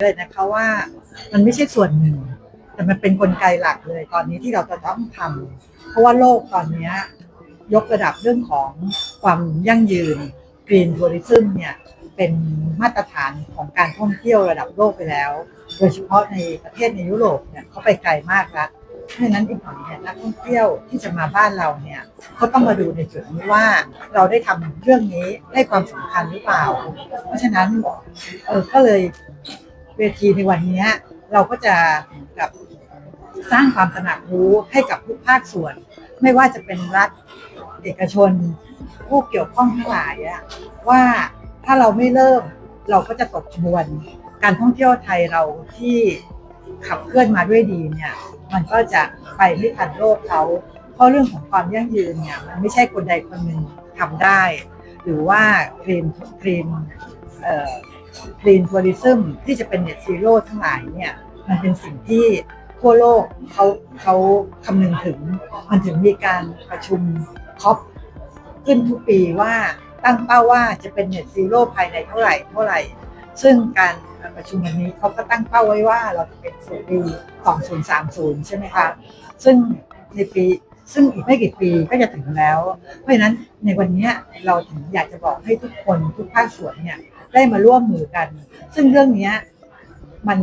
เลยนะคะว่ามันไม่ใช่ส่วนหนึ่ง แต่มันเป็นนกลไกหลักเลยตอนนี้ที่เราจะต้องทำเพราะว่าโลกตอนนี้ยกระดับเรื่องของความยั่งยืน Green Tourism เนี่ยเป็นมาตรฐานของการท่องเที่ยวระดับโลกไปแล้ว โดยเฉพาะในประเทศในยุโรปเนี่ยเขาไปไกลมากแล้วเพราะฉะนั้นอีกหน่อยเนี่ยนักท่องเที่ยวที่จะมาบ้านเราเนี่ยเขาต้องมาดูในจุดนี้ว่าเราได้ทำเรื่องนี้ให้ความสำคัญหรือเปล่า เพราะฉะนั้นเออก็เลย เวทีในวันนี้เราก็จะกับสร้างความตระหนักรู้ให้กับทุกภาคส่วน ไม่ว่าจะเป็นรัฐเอกชน ผู้เกี่ยวข้องทั้งหลายว่าถ้าเราไม่เริ่มเราก็จะตกขบวน การท่องเที่ยวไทยเราที่ขับเคลื่อนมาด้วยดีเนี่ย มันก็จะไปไม่ทันโลกเขาเพราะเรื่องของความยั่งยืนเนี่ยมันไม่ใช่คนใดคนหนึ่งทำได้ หรือว่า green green เอ่ อ green tourism ที่จะเป็น net zero ทั้งหลายเนี่ยมันเป็นสิ่งที่ทั่วโลกเขาเขาคำนึงถึง มันถึงมีการประชุมคอปขึ้นทุกปีว่าตั้งเป้าว่าจะเป็น net zero ภายในเท่าไหร่เท่าไหร่ ซึ่งการประชุมวันนี้เขาก็ตั้งเป้าไว้ว่าเราจะเป็นสู่ปี 2030 ใช่ไหมคะ ซึ่งในปีซึ่งอีกไม่กี่ปีก็จะถึงแล้ว เพราะฉะนั้นในวันนี้เราถึงอยากจะบอกให้ทุกคนทุกภาคส่วนเนี่ย ได้มาร่วมมือกัน ซึ่งเรื่องนี้มัน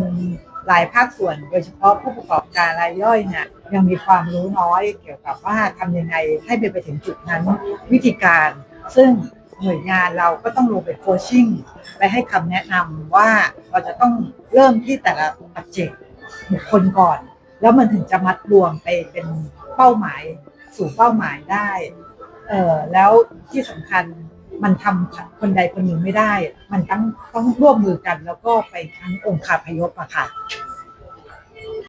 หลายภาคส่วน โดยเฉพาะผู้ประกอบการรายย่อยเนี่ยยังมีความรู้น้อยเกี่ยวกับว่าทำยังไงให้ไปไปถึงจุดนั้นวิธีการ ซึ่งหน่วยงานเราก็ต้องลงไปโคชชิ่งไปให้คำแนะนำว่าเราจะต้องเริ่มที่แต่ละปัจเจกบุคคลก่อน แล้วมันถึงจะมัดรวมไปเป็นเป้าหมายสู่เป้าหมายได้เออแล้วที่สำคัญ มันทำคนใดคนหนึ่งไม่ได้ มันต้องต้องร่วมมือกัน แล้วก็ไปทั้งองค์คาพยพอะค่ะ